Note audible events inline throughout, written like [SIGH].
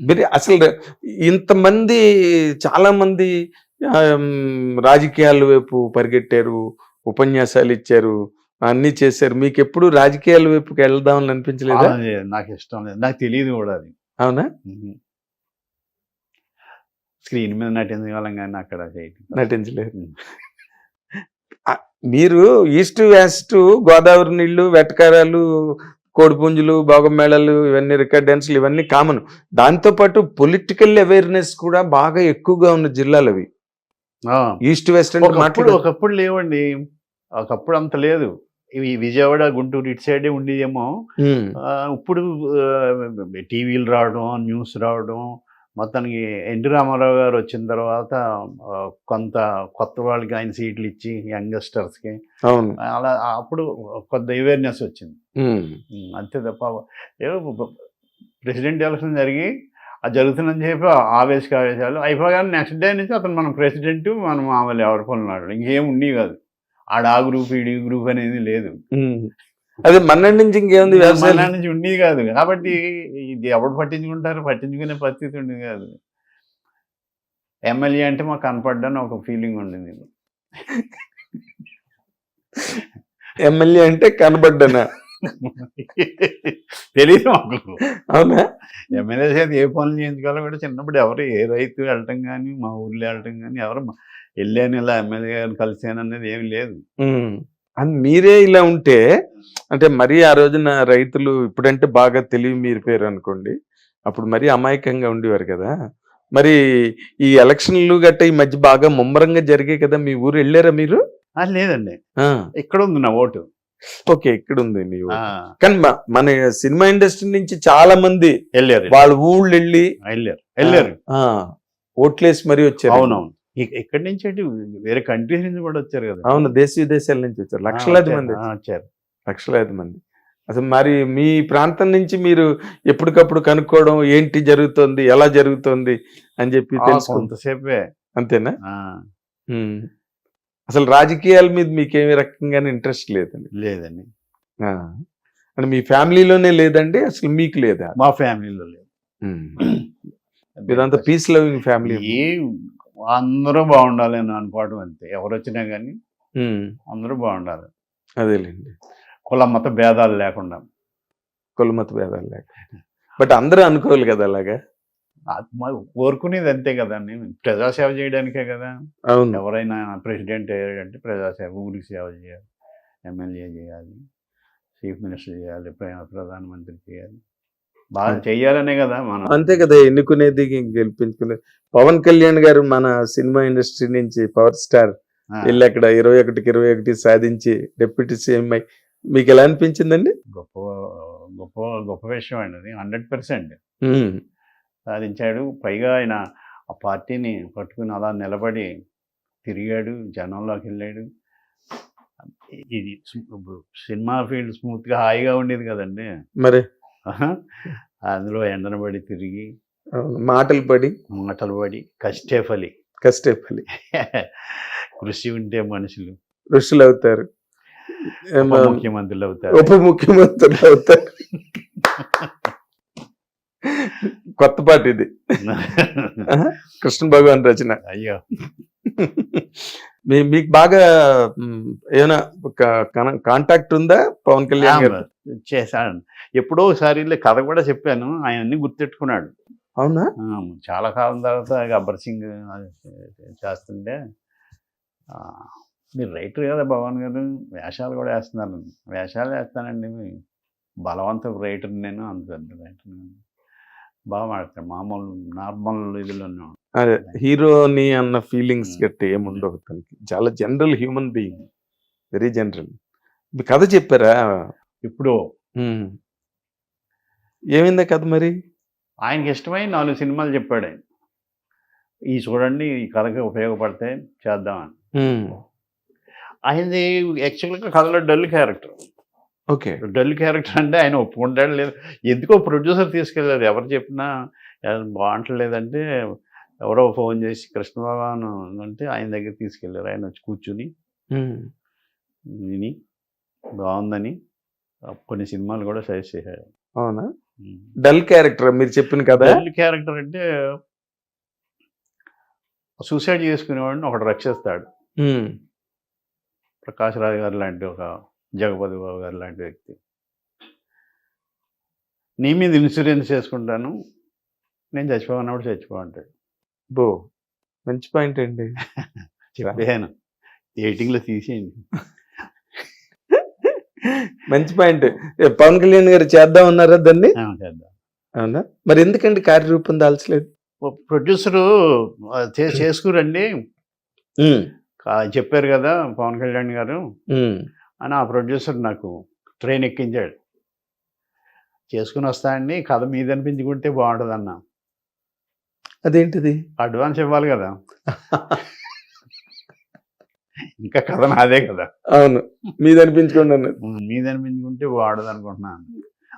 మీరు అసలు ఇంతమంది చాలా మంది ఆమ్, రాజకీయాల వైపు పరిగెట్టారు ఉపన్యాసాలు ఇచ్చారు అన్ని చేశారు. మీకు ఎప్పుడు రాజకీయాల వైపుకి వెళ్దామని అనిపించలేదా? నాకు ఇష్టం లేదు. నాకు తెలియదు కూడా అది. అవునా? స్క్రీన్ మీద నటించగలం కానీ అక్కడ నటించలేదు. మీరు ఈస్ట్ వెస్ట్ గోదావరి నీళ్ళు వెటకారాలు కోడిపుంజులు భోగమేళాలు ఇవన్నీ రికార్డ్ డాన్సులు ఇవన్నీ కామన్ దాంతోపాటు పొలిటికల్ అవేర్నెస్ కూడా బాగా ఎక్కువగా ఉన్న జిల్లాలు అవి. ఆ, ఈస్ట్ వెస్ట్ అంటే ఒకప్పుడు మాట్లాడు ఒకప్పుడు లేవండి. ఒకప్పుడు అంత లేదు. ఇవి విజయవాడ గుంటూరు ఇటు సైడే ఉండేదేమో. ఇప్పుడు టీవీలు రావడం న్యూస్ రావడం మొత్తానికి ఎన్టీ రామారావు గారు వచ్చిన తర్వాత కొంత కొత్త వాళ్ళకి ఆయన సీట్లు ఇచ్చి యంగ్స్టర్స్కి. అలా అప్పుడు కొంత అవేర్నెస్ వచ్చింది. అంతే తప్ప ప్రెసిడెంట్ ఎలక్షన్ జరిగి అది జరుగుతుందని చెప్పి ఆవేశక ఆవేశాలు అయిపోగానే నెక్స్ట్ డే నుంచి అతను మన ప్రెసిడెంట్ మనం మామూలు ఎవరి పనులు ఇంకేం ఉండేవి కాదు. ఆడ ఆ గ్రూప్ ఈ గ్రూప్ అనేది లేదు. అదే మన నుంచి ఇంకేముంది వ్యవసాయం? నుంచి ఉండేది కాదు. కాబట్టి ఇది ఎవడు పట్టించుకుంటారు? పట్టించుకునే పరిస్థితి ఉండేది కాదు. ఎమ్మెల్యే అంటే మాకు కనపడ్డాను ఒక ఫీలింగ్ ఉండింది. ఎమ్మెల్యే అంటే కనబడ్డానా? తెలియదు మాకు. అవునా? ఎమ్మెల్యే చేతి ఏ పనులు చేయించుకోవాలో కూడా చిన్నప్పుడు ఎవరు ఏ రైతు వెళ్ళటం కానీ మా ఊర్లో వెళ్ళటం కానీ ఎవరు వెళ్ళాను ఇలా ఎమ్మెల్యే గారిని కలిసాను అనేది ఏమి లేదు. అండ్ మీరే ఇలా ఉంటే అంటే మరీ ఆ రోజున రైతులు ఇప్పుడంటే బాగా తెలివి మీరిపోయారు అనుకోండి అప్పుడు మరీ అమాయకంగా ఉండేవారు కదా. మరి ఈ ఎలక్షన్లు గట్ట ఈ మధ్య బాగా ముమ్మరంగా జరిగాయి కదా మీ ఊరు వెళ్ళారా మీరు? లేదండి. ఇక్కడ ఉంది నా ఓటు. ఓకే ఇక్కడ ఉంది మీ ఊరు కానీ మన సినిమా ఇండస్ట్రీ నుంచి చాలా మంది వెళ్ళారు. వాళ్ళ ఊళ్ళు వెళ్ళి వెళ్ళారు. వెళ్ళారు. ఓట్లేసి మరీ వచ్చారు. అవునవును. ఇక్కడి నుంచి అంటే వేరే కంట్రీస్ నుంచి కూడా వచ్చారు కదా. అవును దేశ విదేశాల నుంచి వచ్చారు. లక్షలాది. మంది వచ్చారు. లక్షలాది మంది. అసలు మరి మీ ప్రాంతం నుంచి మీరు ఎప్పటికప్పుడు కనుక్కోవడం ఏంటి జరుగుతోంది ఎలా జరుగుతోంది అని చెప్పి కొంతసేపే. అంతేనా. అసలు రాజకీయాల మీద మీకేమి రకంగానే ఇంట్రెస్ట్ లేదండి. లేదండి. అంటే మీ ఫ్యామిలీలోనే లేదండి అసలు మీకు లేదా? మా ఫ్యామిలీలో లేదు. మీరంతా పీస్ లవింగ్ ఫ్యామిలీ. అందరూ బాగుండాలి అని అనుకోవడం అంతే. ఎవరు వచ్చినా కానీ అందరూ బాగుండాలి. అదేలేండి. కుల మత భేదాలు లేకుండా. కులమత భేదాలు లేక బట్ అందరూ అనుకోవాలి కదా అలాగా? కోరుకునేది అంతే కదండి ప్రజాసేవ చేయడానికే కదా. అవును. ఎవరైనా ప్రెసిడెంట్ అయ్యాడంటే ప్రజాసేవ ఊరికి సేవ చేయాలి ఎమ్మెల్యే చేయాలి చీఫ్ మినిస్టర్ చేయాలి ప్ర- ప్రధానమంత్రి చేయాలి. బాగా చెయ్యాలనే కదా మనం. అంతే కదా ఎన్నుకునేది గెలిపించుకునేది పవన్ కళ్యాణ్ గారు మన సినిమా ఇండస్ట్రీ నుంచి పవర్ స్టార్ వెళ్ళి అక్కడ ఇరవై ఒకటికి ఇరవై ఒకటి సాధించి డిప్యూటీ సీఎం అయి మీకు ఎలా అనిపించిందండి? గొప్ప గొప్ప గొప్ప విషయం అండి అది హండ్రెడ్ పర్సెంట్. సాధించాడు. పైగా ఆయన ఆ పార్టీని పట్టుకుని అలా నిలబడి తిరిగాడు జనంలోకి వెళ్ళాడు. ఇది సినిమా ఫీల్డ్ స్మూత్గా హాయిగా ఉండేది కదండి. మరి. అందులో ఎండనబడి తిరిగి మాటలు పడి మాటలు పడి కష్టే ఫలి కష్టపడి కృషి ఉంటే మనుషులు. ఋషులు అవుతారు ముఖ్యమంత్రులు అవుతారు ఉప ముఖ్యమంత్రులు అవుతారు కొత్త పాట ఇది. [LAUGHS] కృష్ణ భగవాన్ రచన. అయ్యో. మీ మీకు బాగా ఏమైనా కాంటాక్ట్ ఉందా? పవన్ కళ్యాణ్ గారు? చేశాను ఎప్పుడో ఒకసారి కథ కూడా చెప్పాను. ఆయన అన్ని గుర్తెట్టుకున్నాడు. అవునా? చాలా కాలం తర్వాత గబ్బర్ సింగ్ చేస్తుంటే ఆ, మీరు రైటర్ కదా భగవాన్ గారు. వేషాలు కూడా వేస్తున్నారు. వేషాలు వేస్తానండి బలవంతపు రైటర్ నేను అంత రైటర్ బాగా మాడతాను మామూలు నార్మల్ ఉంటాను. అదే హీరోని అన్న ఫీలింగ్స్. గట్టి ఏముండవు తనకి. చాలా general human being. Very general. మీ కథ చెప్పారా? ఇప్పుడు. ఏమైందా కథ మరి? ఆయనకి ఇష్టమై నాలుగు సినిమాలు చెప్పాడు ఆయన. ఈ చూడండి ఈ కథకి ఉపయోగపడితే చేద్దామని. ఆయనది యాక్చువల్గా కథలో dull character. Okay. Dull character అంటే ఆయన ఒప్పుకుంటాడు లేదు ఎందుకో ప్రొడ్యూసర్ తీసుకెళ్ళారు ఎవరు చెప్పినా "అది బాగుంటలేదంటే ఎవరో ఫోన్ చేసి కృష్ణ భగవాన్ అంటే ఆయన దగ్గర తీసుకెళ్ళారు. ఆయన వచ్చి కూర్చుని. విని బాగుందని కొన్ని సినిమాలు కూడా సజెస్ట్ చేశాడు అవునా? డల్ క్యారెక్టర్ మీరు చెప్పిన కదా డల్ క్యారెక్టర్ అంటే సూసైడ్ చేసుకునేవాడిని ఒకడు రక్షిస్తాడు. ప్రకాష్ రాజ్ గారు లాంటి ఒక జగపతి బాబు గారు లాంటి వ్యక్తి. నీ మీద ఇన్సూరెన్స్ చేసుకుంటాను. నేను చచ్చిపోయినప్పుడు చచ్చిపో అంటాడు. బో మంచి పాయింట్ అండి. చెప్పాను. ఎయిటింగ్లో తీసేయండి. మంచి పాయింట్. పవన్ కళ్యాణ్ గారు చేద్దాం ఉన్నారా దాన్ని? చేద్దాం. అవునా? మరి ఎందుకండి కార్యరూపం దాల్చలేదు? ప్రొడ్యూసరు చేసుకురండి. చెప్పారు కదా పవన్ కళ్యాణ్ గారు. అని ఆ ప్రొడ్యూసర్ నాకు ట్రైన్ ఎక్కించాడు. చేసుకుని వస్తా అండి. కథ మీద అనిపించుకుంటే బాగుంటుంది అన్న అదేంటిది? అడ్వాన్స్ ఇవ్వాలి కదా. ఇంకా కథ నాదే కదా. అవును. మీద అనిపించుకోండి అన్నది. మీద అనిపించుకుంటే బాగుండదు అనుకుంటున్నాను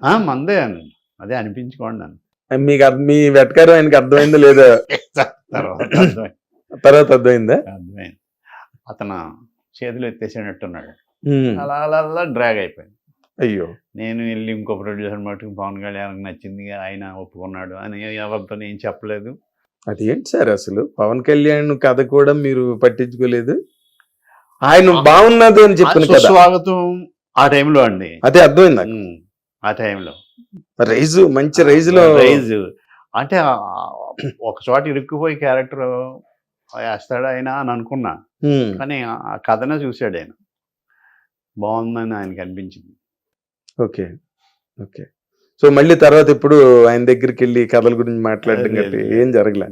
ఆ, మందే అని అదే అనిపించుకోండి అని మీకు అర్థ- మీ వెటకారం ఆయనకి అర్థమైందో లేదో? తర్వాత అర్థమైంది. తర్వాత అర్థమైందా? అర్థమైంది. అతను చేతులు ఎత్తేసేటట్టున్నాడు. అలా అలా అలా డ్రాగ్ అయిపోయింది. అయ్యో. నేను వెళ్ళి ఇంకో ప్రొడ్యూసర్ మటుకు పవన్ కళ్యాణ్కి నచ్చింది ఆయన ఒప్పుకున్నాడు అని ఎవరితో నేను చెప్పలేదు. అది ఏంటి సార్ అసలు? పవన్ కళ్యాణ్ కథ కూడా మీరు పట్టించుకోలేదు? ఆయన బాగున్నది అని చెప్పిన స్వాగతం ఆ టైంలో అండి. అదే అర్థమైంది ఆ టైంలో. రైజు మంచి రైజ్లో రైజ్. అంటే ఒక చోట ఇరుక్కుపోయి క్యారెక్టర్ వేస్తాడు ఆయన అని అనుకున్నా. కానీ ఆ కథనే చూశాడు ఆయన. బాగుందని ఆయనకి అనిపించింది. ఓకే. ఓకే. సో మళ్ళీ తర్వాత ఇప్పుడు ఆయన దగ్గరికి వెళ్ళి కథల గురించి మాట్లాడడం గట్టి. ఏం జరగలే.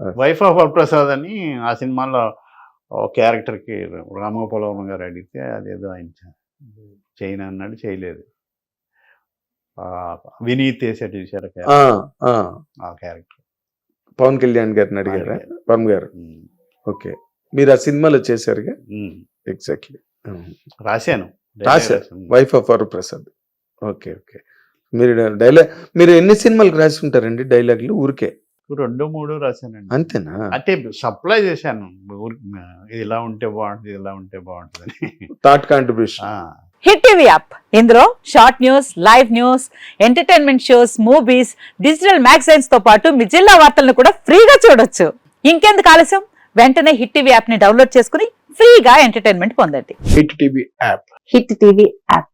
ఆ. వైఫ్ ఆఫ్ వరప్రసాద్ అని ఆ సినిమాలో క్యారెక్టర్కి రామగోపాలవరం గారు అడిగితే అదేదో ఆయన చేయను అన్నాడు చేయలేదు. వినీత్ వేసాడు చూసారు ఆ, క్యారెక్టర్. పవన్ కళ్యాణ్ గారిని అడిగారా? పవన్ గారు? ఓకే. మీరు ఆ సినిమాలో చేశారుగా. ఎగ్జాక్ట్లీ. రాశాను. రాశారు. వైఫ్ ఆఫ్ వరు ప్రసాద్ ఓకే ఓకే. మీరు డైలాగ్ మీరు ఎన్ని సినిమాలకు రాసి ఉంటారండి డైలాగులు ఊరికే? రెండు మూడు రాశానండి. అంతేనా? అంటే సప్లై చేశాను. ఇది ఇలా ఉంటే బాగుంటుంది ఇది ఇలా ఉంటే బాగుంటుంది thought contribution Hit TV app ఇందులో short news live news entertainment shows movies digital మ్యాగజైన్స్తో పాటు మీ జిల్లా వార్తలను కూడా ఫ్రీగా చూడొచ్చు. ఇంకెందుకు ఆలస్యం? వెంటనే హిట్ టీవీ యాప్ని డౌన్లోడ్ చేసుకుని ఫ్రీగా ఎంటర్టైన్మెంట్ పొందండి. Hit TV app Hit TV app